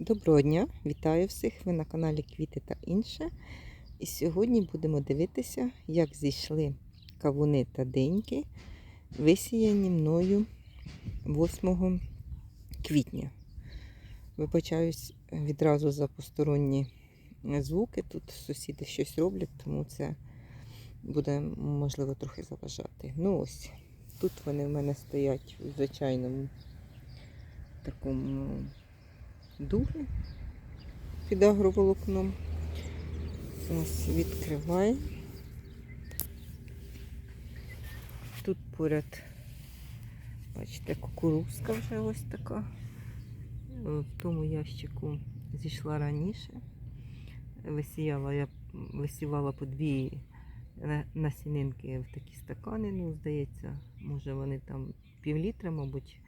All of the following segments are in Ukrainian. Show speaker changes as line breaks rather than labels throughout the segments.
Доброго дня! Вітаю всіх! Ви на каналі Квіти та інше. І сьогодні будемо дивитися, як зійшли кавуни та деньки, висіяні мною 8 квітня. Вибачаюсь відразу за посторонні звуки. Тут сусіди щось роблять, тому це буде, можливо, трохи заважати. Ну ось, тут вони в мене стоять у звичайному такому дуги під агроволокном. Ось відкриваємо. Тут поряд, бачите, кукурузка вже ось така. В тому ящику зійшла раніше. Висіяла я висівала по дві на- насінинки в такі стакани. Ну, здається, може вони там пів літра, мабуть,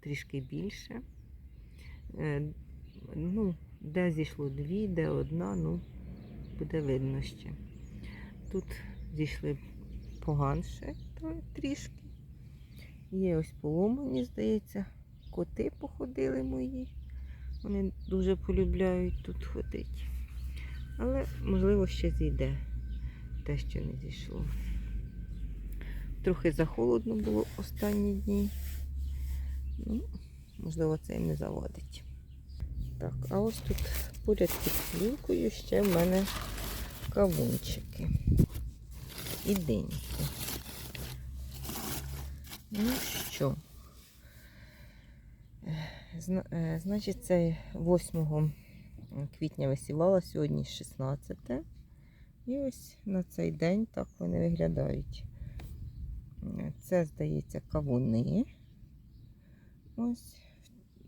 трішки більше. Е, Ну, де зійшло дві, де одна, ну, буде видно ще. Тут зійшли поганше трішки. Є ось поломані, здається, коти походили мої. Вони дуже полюбляють тут ходити. Але, можливо, ще зійде те, що не зійшло. Трохи захолодно було останні дні. Ну, можливо, це і не заводить. Так, а ось тут поряд під плівкою ще в мене кавунчики і деньки. Ну що, Е, зна- значить, це 8 квітня висівала, сьогодні 16. І ось на цей день так вони виглядають. Це, здається, кавуни. Ось,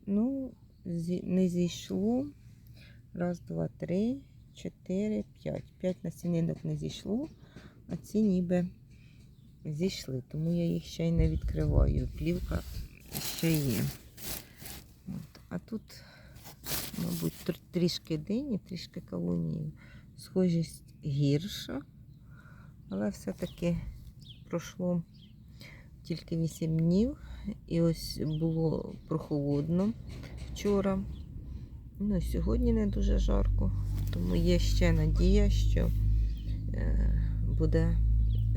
ну, не зійшло. Раз, два, три, чотири, п'ять. П'ять насінинок не зійшло, а ці ніби зійшли, тому я їх ще й не відкриваю. Плівка ще є. От. А тут, мабуть, тр- трішки дині, трішки кавунів. Схожість гірша, але все-таки пройшло тільки 8 днів. І ось було прохолодно вчора. Ну, сьогодні не дуже жарко, тому є ще надія, що е, буде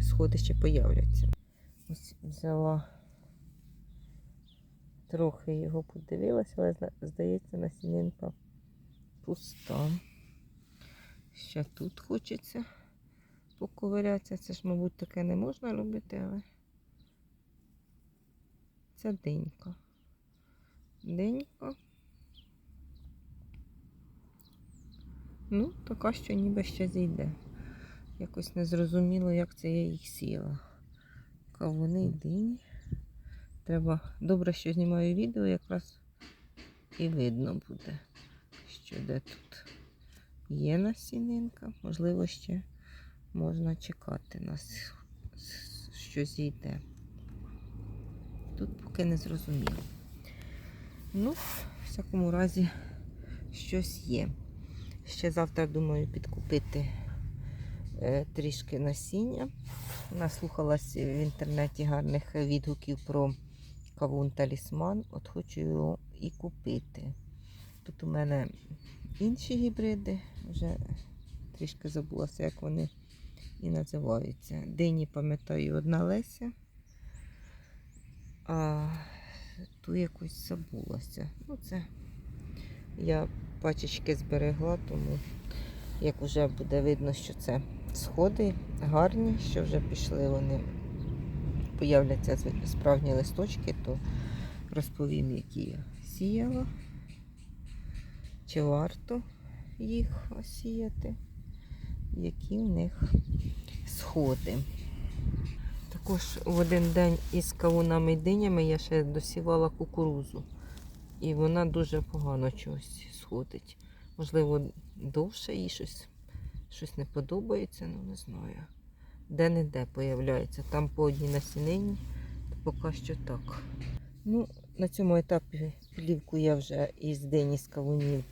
сходи ще появляться. Ось взяла трохи його подивилася, але здається, насінинка пуста. Ще тут хочеться поковирятися. Це ж, мабуть, таке не можна робити, але це денька. Денька. Ну, така, що ніби ще зійде. Якось не зрозуміло, як це я їх сіяла. Кавуни і дині. Треба добре, що знімаю відео, якраз і видно буде, що де тут є насінинка. Можливо, ще можна чекати нас, що зійде. Тут поки не зрозуміло. Ну, в всякому разі, щось є. Ще завтра думаю підкупити е, трішки насіння. Наслухалась в інтернеті гарних відгуків про кавун талісман. От хочу його і купити. Тут у мене інші гібриди, вже трішки забулася, як вони і називаються. Дині, пам'ятаю, одна Леся, а ту якось забулася. Ну, це я пачечки зберегла, тому як вже буде видно, що це сходи гарні, що вже пішли вони, появляться справжні листочки, то розповім, які я сіяла, чи варто їх сіяти, які в них сходи. Також в один день із кавунами і динями я ще досівала кукурузу. І вона дуже погано чогось сходить. Можливо, довше їй щось, щось не подобається, ну не знаю. Де-не-де появляється. Там по одній насінині, поки що так. Ну, на цьому етапі плівку я вже із дині з кавунів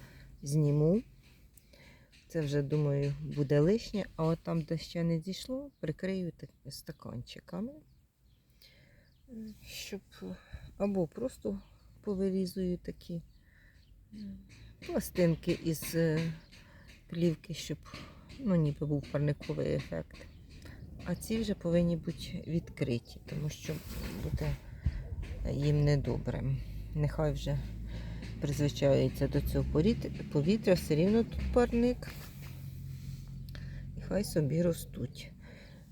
зніму. Це вже, думаю, буде лишнє, а от там, де ще не дійшло, прикрию так- стаканчиками, щоб або просто повирізую такі пластинки із е, плівки, щоб ну, ніби був парниковий ефект. А ці вже повинні бути відкриті, тому що буде їм недобре. Нехай вже призвичаються до цього повітря, все рівно тут парник. І хай собі ростуть.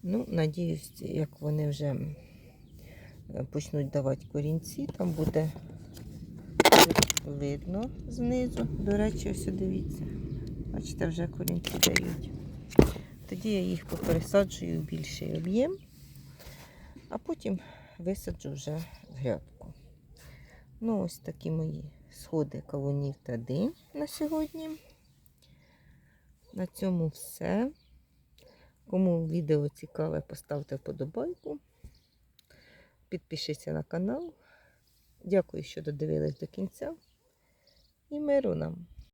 Ну, надіюсь, як вони вже почнуть давати корінці, там буде видно знизу. До речі, ось дивіться. Бачите, вже корінці дають. Тоді я їх попересаджую в більший об'єм, а потім висаджу вже грядку. Ну, ось такі мої сходи кавунів та динь на сьогодні. На цьому все. Кому відео цікаве, поставте вподобайку. Підпишіться на канал. Дякую, що додивились до кінця. І миру нам!